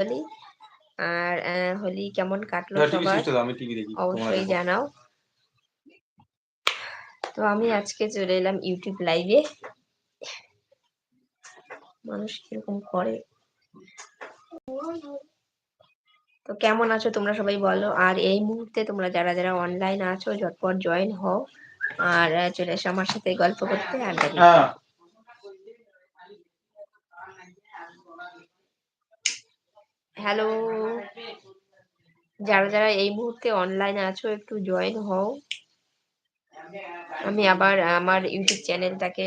হোলি আর হোলি কেমন কাটলো সবার? দেখি তোমরা অবশ্যই জানাও। তো আমি আজকে চলে এলাম ইউটিউব লাইভে মানুষ কীরকম করে। তো কেমন আছো তোমরা সবাই বলো? আর এই মুহূর্তে তোমরা যারা যারা অনলাইন আছো ঝটপট জয়েন হও। আর চলে এসো আমার সাথে গল্প করতে আড্ডা হ্যালো যারা যারা এই মুহূর্তে অনলাইন আছো একটু জয়েন হও। আমি আবার আমার ইউটিউব চ্যানেলটাকে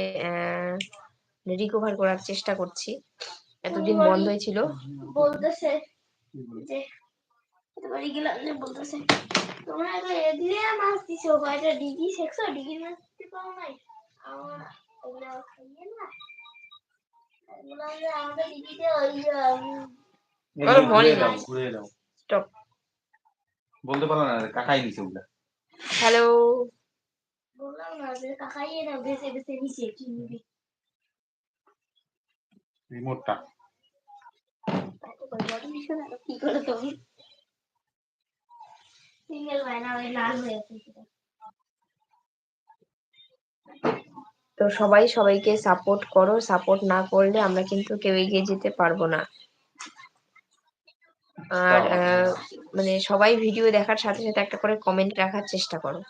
রিকভার করার চেষ্টা করছি। এতদিন বন্ধ হয়েছিল বলতেছে যে বাড়ি গেলাম যে বলতেছে তোমরা এবার এ দিয়ে মাছ দিছো কয়টা ডিগি শেখছো ডিগি মাছ দিতে পারো নাই? আমার ওগুলো খাইয়ে না। বললাম যে আমাদের ডিগিতে ওই বলতে পারো না কাকাই ওগুলা হ্যালো বললাম না যে খাইয়ে না ভেসে ভেসে নিচে কি নিবি রিমোটটা কি করে তুমি সিঙ্গেল বায়না ওই লাল হয়ে আছে তো সবাই সবাইকে সাপোর্ট করো সাপোর্ট না করলে আমরা কিন্তু কেউ এগিয়ে যেতে পারব না। আর মানে সবাই ভিডিও দেখার সাথে সাথে একটা করে কমেন্ট রাখার চেষ্টা করো।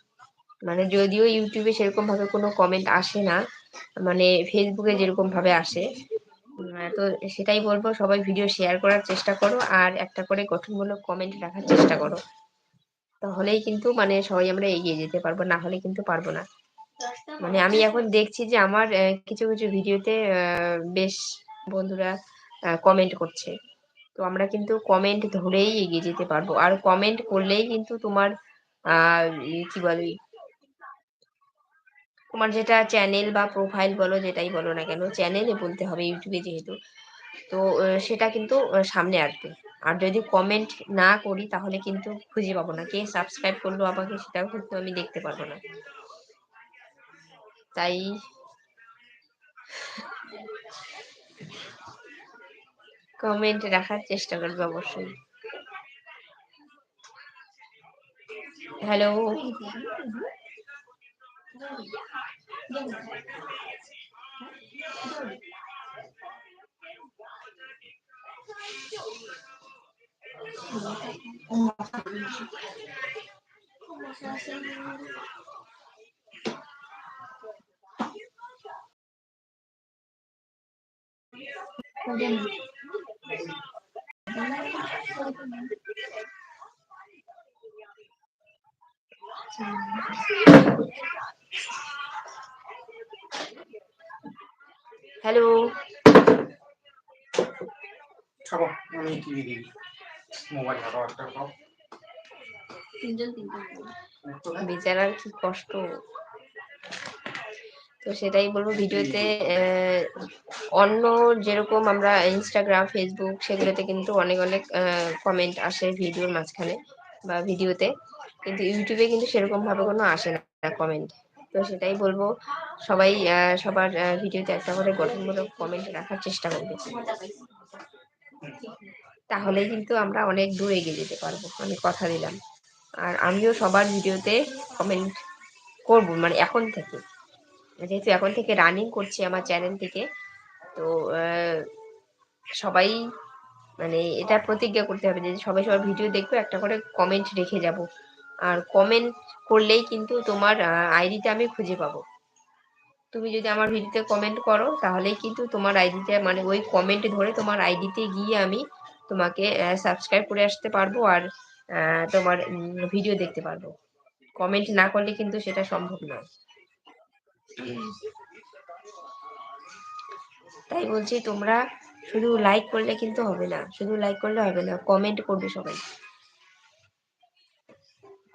মানে যদিও ইউটিউবে সেরকম ভাবে কোনো কমেন্ট আসে না মানে ফেসবুকে যেরকম ভাবে আসে তো সেটাই বলব সবাই ভিডিও শেয়ার করার চেষ্টা করো আর একটা করে গঠনমূলক কমেন্ট রাখার চেষ্টা করো। তাহলেই কিন্তু মানে সবাই আমরা এগিয়ে যেতে পারব না হলে কিন্তু পারব না। মানে আমি এখন দেখছি যে আমার কিছু কিছু ভিডিওতে বেশ বন্ধুরা কমেন্ট করছে। তো আমরা কিন্তু কমেন্ট ধরেই এগিয়ে যেতে পারব। আর কমেন্ট করলেই কিন্তু তোমার কি বলে? তোমার যেটা চ্যানেল বা প্রোফাইল বলো, যেটাই বলো না কেন চ্যানেলে বলতে হবে ইউটিউবে যেহেতু। তো সেটা কিন্তু সামনে আসবে। আর যদি কমেন্ট না করি, তাহলে কিন্তু খুঁজে পাবো না। কে সাবস্ক্রাইব করল আমাকে, সেটাও কিন্তু আমি দেখতে পারব না। তাই কমেন্ট রাখার চেষ্টা করবে অবশ্যই। হ্যালো হ্যালো খাব আমি টিভি দেখি মোবাইল হাতে একটা খাও বেচারার কি কষ্ট? তো সেটাই বলব ভিডিওতে অন্য যেরকম আমরা ইনস্টাগ্রাম ফেসবুক সেগুলোতে কিন্তু অনেক অনেক কমেন্ট আসে ভিডিওর মাঝখানে বা ভিডিওতে। কিন্তু ইউটিউবে কিন্তু সেরকম ভাবে কোনো আসে না কমেন্ট তো সেটাই বলব, সবাই সবার ভিডিওতে একটা করে গঠনমূলক কমেন্ট রাখার চেষ্টা করবে। তাহলেই কিন্তু আমরা অনেক দূর এগিয়ে যেতে পারব, আমি কথা দিলাম। আর আমিও সবার ভিডিওতে কমেন্ট করব মানে এখন থেকে। যেহেতু এখন থেকে রানিং করছি আমার চ্যানেল থেকে, তো সবাই মানে এটা প্রতিজ্ঞা করতে হবে যে সবাই সবার ভিডিও দেখব, একটা করে কমেন্ট রেখে যাব। আর কমেন্ট করলেই কিন্তু তোমার আইডিটা আমি খুঁজে পাবো। তুমি যদি আমার ভিডিওতে কমেন্ট করো, তাহলেই কিন্তু তোমার আইডিটা মানে ওই কমেন্ট ধরে তোমার আইডিতে গিয়ে আমি তোমাকে সাবস্ক্রাইব করে আসতে পারব আর তোমার ভিডিও দেখতে পারব। কমেন্ট না করলে কিন্তু সেটা সম্ভব নয়। তাই বলছি, তোমরা শুধু লাইক করলে কিন্তু হবে না। শুধু লাইক করলে হবে না কমেন্ট করবে সবাই।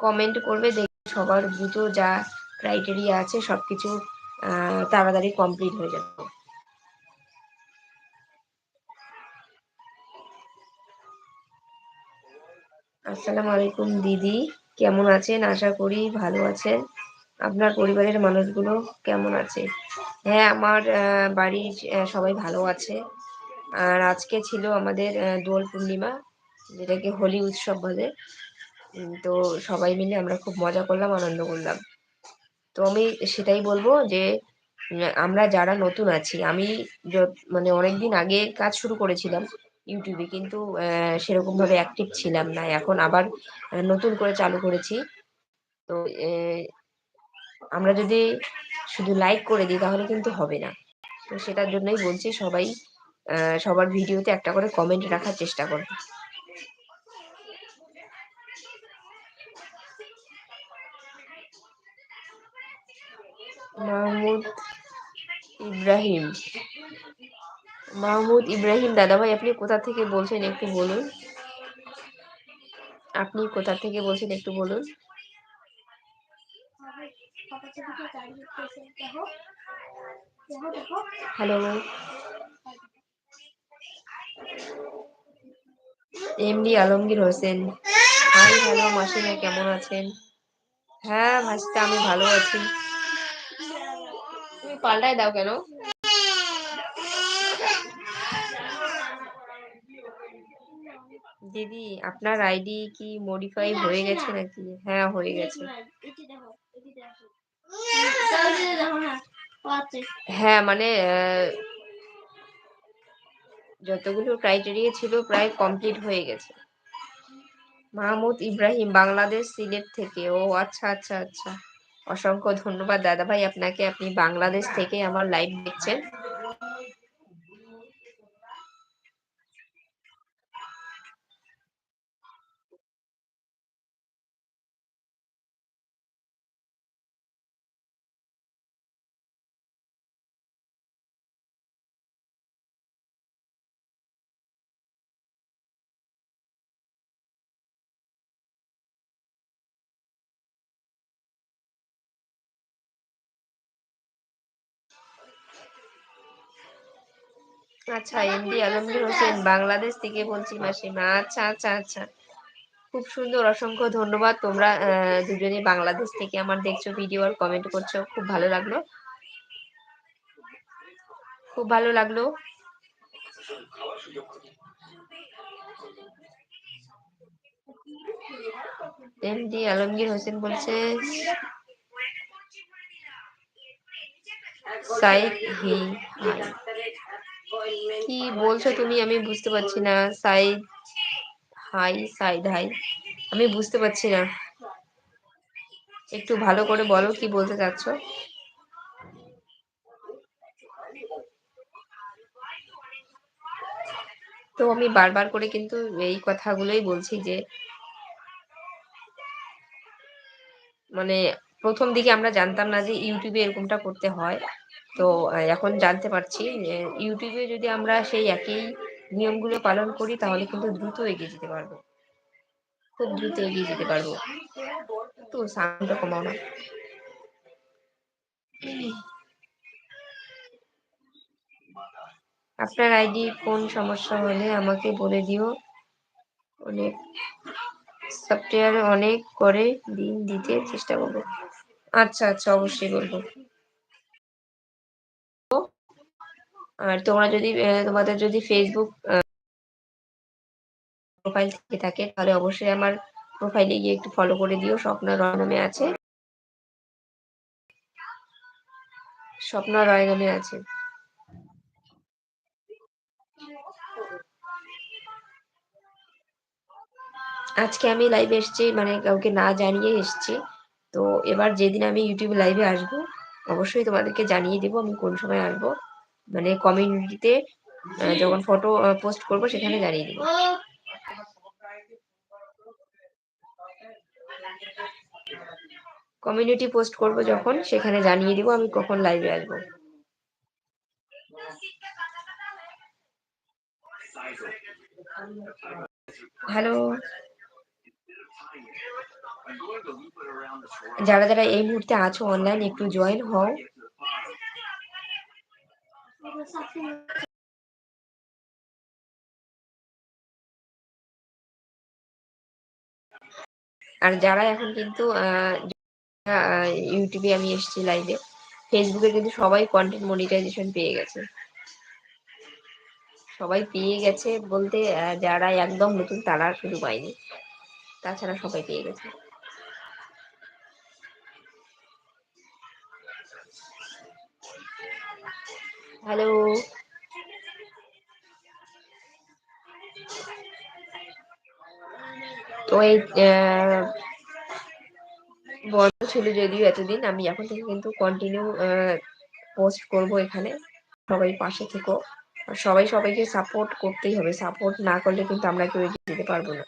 কমেন্ট করবে, দেখবে সবার দ্রুত যা ক্রাইটেরিয়া আছে, সবকিছু তাড়াতাড়ি কমপ্লিট হয়ে যাবে। আসসালামু আলাইকুম দিদি, কেমন আছেন? আশা করি ভালো আছেন। আপনার পরিবারের মানুষগুলো কেমন আছে? হ্যাঁ আমার বাড়ির সবাই ভালো আছে। আর আজকে ছিল আমাদের দোল পূর্ণিমা, যেটাকে হোলি উৎসব বলে। তো সবাই মিলে আমরা খুব মজা করলাম, আনন্দ করলাম। তো আমি সেটাই বলব যে আমরা যারা নতুন আছি, আমি মানে অনেকদিন আগে কাজ শুরু করেছিলাম ইউটিউবে, কিন্তু সেরকম ভাবে অ্যাক্টিভ ছিলাম না। এখন আবার নতুন করে চালু করেছি। তো আমরা যদি শুধু লাইক করে দিই, তাহলে কিন্তু হবে না। তো সেটার জন্যই বলছি সবাই সবার ভিডিওতে একটা করে কমেন্ট রাখার চেষ্টা করবে মাহমুদ ইব্রাহিম। মাহমুদ ইব্রাহিম, দাদাভাই, আপনি কোথা থেকে বলছেন একটু বলুন। আপনি কোথা থেকে বলছেন একটু বলুন। Hello. MD Alamgir Hossain. Hi, hello, মাসিমা, কেমন আছেন? হ্যাঁ ভাসতে আমি ভালো আছি। তুমি পাল্টায় দাও কেন? দিদি, আপনার আইডি কি মডিফাই হয়ে গেছে নাকি? হ্যাঁ হয়ে গেছে। হ্যাঁ মানে যতগুলো ক্রাইটেরিয়া ছিল প্রায় কমপ্লিট হয়ে গেছে। মাহমুদ ইব্রাহিম, বাংলাদেশ সিলেট থেকে। ও আচ্ছা আচ্ছা আচ্ছা। অসংখ্য ধন্যবাদ। দাদা ভাই আপনাকে আপনি বাংলাদেশ থেকে আমার লাইভ দেখছেন। আচ্ছা এমডি আলমগীর হোসেন বাংলাদেশ থেকে বলছি মাসিমা। আচ্ছা আচ্ছা আচ্ছা। খুব সুন্দর অসংখ্য ধন্যবাদ। তোমরা দুজনে বাংলাদেশ থেকে আমার দেখছ ভিডিও আর কমেন্ট করছ। খুব ভালো লাগল। খুব ভালো লাগল। এমডি আলমগীর হোসেন বলছে সাইদ হি হাই কি বলছো তুমি? আমি বুঝতে পারছি না। সাইদ হাই সাইদ হাই আমি বুঝতে পারছি না। একটু ভালো করে বলো কি বলতে চাচ্ছ? তো আমি বারবার করে কিন্তু এই কথাগুলোই বলছি যে মানে প্রথম দিকে আমরা জানতাম না যে ইউটিউবে এরকমটা করতে হয়। তো এখন জানতে পারছি ইউটিউবে যদি আমরা সেই একই নিয়মগুলো পালন করি, তাহলে কিন্তু দ্রুত এগিয়ে যেতে পারব। খুব দ্রুত এগিয়ে যেতে পারব। তো সাউন্ডটা কমাও না। আপনার আইডি কোন সমস্যা হলে আমাকে বলে দিও। অনেক সফটওয়্যার অনেক করে দিন দিতে চেষ্টা করব। আচ্ছা আচ্ছা অবশ্যই বলব। আর তোমরা যদি তোমাদের যদি ফেসবুক প্রোফাইল থেকে থাকে, তাহলে অবশ্যই আমার প্রোফাইলে গিয়ে একটু ফলো করে দিও। স্বপ্না রয় নামে আছে। স্বপ্না রয় নামে আছে। আজকে আমি লাইভে এসেছি মানে কাউকে না জানিয়ে এসেছি। তো এবার যেদিন আমি ইউটিউব লাইভে আসব, অবশ্যই তোমাদেরকে জানিয়ে দেবো আমি কোন সময় আসব। মানে কমিউনিটিতে যখন ফটো পোস্ট করব সেখানে জানিয়ে দেবো। কমিউনিটি পোস্ট করব যখন, সেখানে জানিয়ে দিব আমি কখন লাইভে আসব। হ্যালো যারা যারা এই মুহূর্তে আছো অনলাইন একটু জয়েন হও। আর যারা এখন কিন্তু ইউটিউবে আমি এসেছি লাইভে ফেসবুকে কিন্তু সবাই কন্টেন্ট মনিটাইজেশন পেয়ে গেছে। সবাই পেয়ে গেছে বলতে যারা একদম নতুন তারা শুধু পায়নি। তাছাড়া সবাই পেয়ে গেছে। হ্যালো। তো বন্ধ ছিল যদিও এতদিন, আমি এখন থেকে কিন্তু কন্টিনিউ পোস্ট করব এখানে। সবাই পাশে থেকো। সবাই সবাইকে সাপোর্ট করতেই হবে। সাপোর্ট না করলে কিন্তু আমরা কেউ এগিয়ে যেতে পারব না।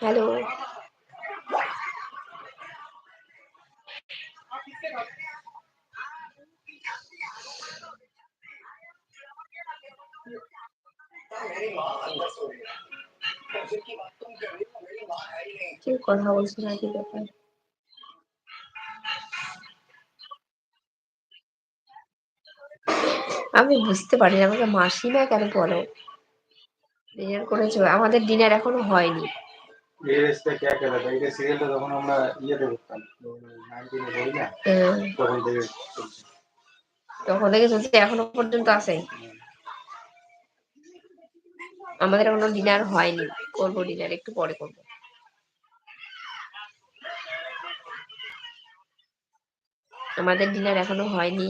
হ্যালো। কেউ কথা বলছে না কি ব্যাপার? আমি বুঝতে পারি না, আমাকে মাসিমা কেন বলো? ডিনার করেছ, আমাদের ডিনার এখনও হয়নি। তখন থেকে চলছে। এখনও পর্যন্ত আছে আমাদের এখনও ডিনার হয়নি করব ডিনার একটু পরে করব। আমাদের ডিনার এখনও হয়নি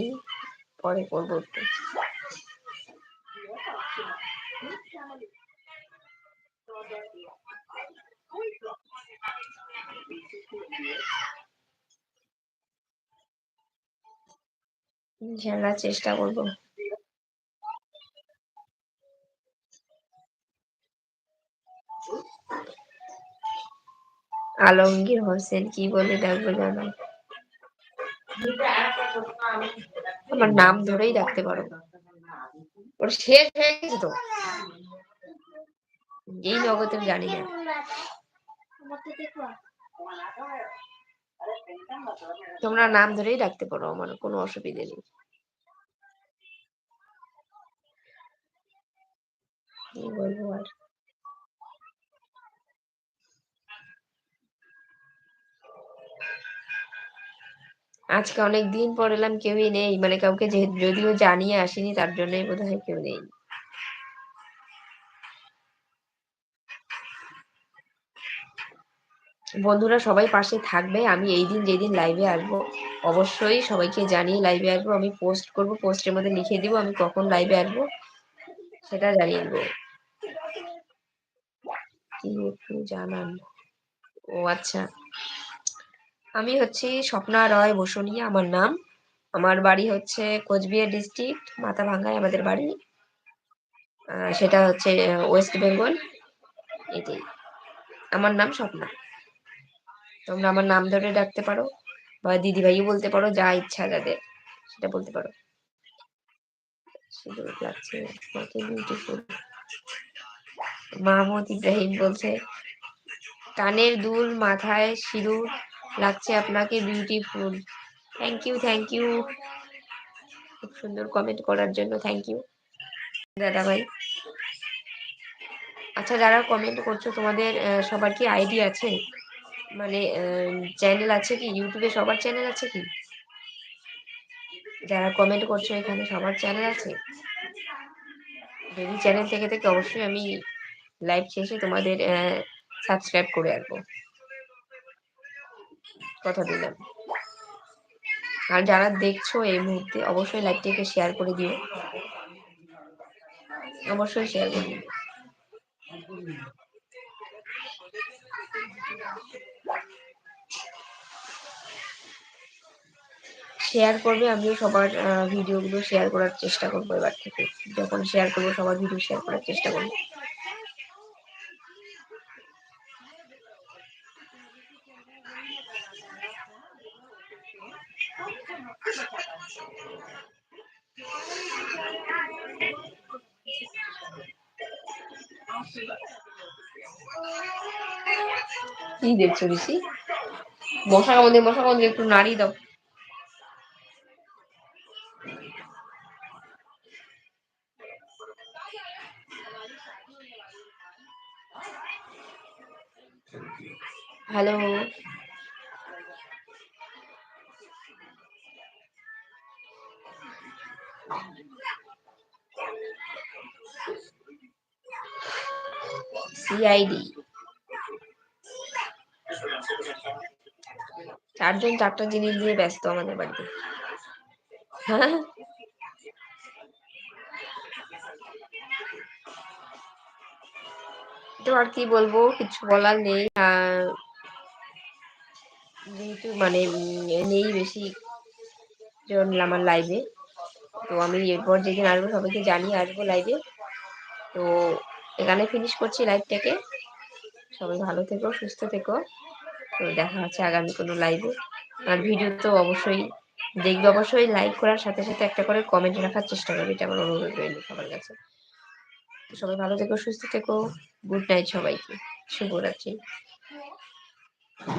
পরে করব একটু। ইনশাল্লাহ চেষ্টা করব। আলমগীর হোসেন কি বলে ডাকবো জানো? আমার নাম ধরেই ডাকতে পারো। ওর শেষ হয়ে গেছে তো। এই আমি জানি না। তোমরা নাম ধরেই ডাকতে পারো আমার কোনো অসুবিধে নেই। বলব আর? আজকে অনেক দিন পর এলাম, কেউই নেই। মানে কাউকে যদিও জানিয়ে আসিনি, তার জন্যই বোধ হয় কেউ নেই। বন্ধুরা সবাই পাশে থাকবে। আমি এই দিন যেদিন লাইভে আসব, অবশ্যই সবাইকে জানিয়ে লাইভে আসব। আমি পোস্ট করব পোস্টের মধ্যে লিখে দিব আমি কখন লাইভে আসব, সেটা জানিয়ে দেবো। একটু জানান? ও আচ্ছা। আমি হচ্ছি স্বপ্না রয় বসুনিয়া, আমার নাম। আমার বাড়ি হচ্ছে কোচবিহার ডিস্ট্রিক্ট মাথাভাঙ্গায় আমাদের বাড়ি। সেটা হচ্ছে ওয়েস্ট বেঙ্গল এটাই। আমার নাম স্বপ্না। তোমরা আমার নাম ধরে ডাকতে পারো বা দিদি ভাইও বলতে পারো, যা ইচ্ছা যাদের, সেটা বলতে পারো। লাগছে বিউটিফুল মাহমুদ ইব্রাহিম বলছে, কানের দুল, মাথায় সিঁদুর, লাগছে আপনাকে beautiful thank you thank you খুব সুন্দর কমেন্ট করার জন্য থ্যাংক ইউ দাদা ভাই আচ্ছা যারা কমেন্ট করছ, তোমাদের সবার কি আইডি আছে? মানে চ্যানেল আছে কি? ইউটিউবে সবার চ্যানেল আছে কি? যারা কমেন্ট করছ এখানে সবার চ্যানেল আছে? যদি চ্যানেল থেকে থেকে অবশ্যই আমি লাইভ শেষে তোমাদের সাবস্ক্রাইব করে আসব কথা দিলাম। আর যারা দেখছ এই মুহূর্তে, অবশ্যই লাইভটিকে শেয়ার করে দিও। অবশ্যই শেয়ার করে দিও। শেয়ার করবে, আমিও সবার ভিডিওগুলো শেয়ার করার চেষ্টা করব এবার থেকে। যখন শেয়ার করব, সবার ভিডিও শেয়ার করার চেষ্টা করব। কি দেখছ, ঋষি? মশা কামড় মশা কামড় একটু নাড়ি দাও। হ্যালো। সিআইডি চারজন চারটা জিনিস নিয়ে ব্যস্ত আমাদের বাড়িতে। হ্যাঁ। তো আর কি বলব? কিছু বলার নেই। যেহেতু মানে নেই বেশি জন আমার লাইভে তো আমি এরপর যেদিন আসব সবাইকে জানিয়ে আসব লাইভে তো এখানে ফিনিশ করছি লাইভটাকে সবাই ভালো থেকো, সুস্থ থেকো। তো দেখা হচ্ছে আগামী কোনো লাইভে আর ভিডিও তো অবশ্যই দেখবে, অবশ্যই লাইক করার সাথে সাথে একটা করে কমেন্ট রাখার চেষ্টা করবে, এটা আমার অনুরোধ রইল সবার কাছে। সবাই ভালো থেকো, সুস্থ থেকো। গুড নাইট সবাইকে। শুভরাত্রি। হ্যাঁ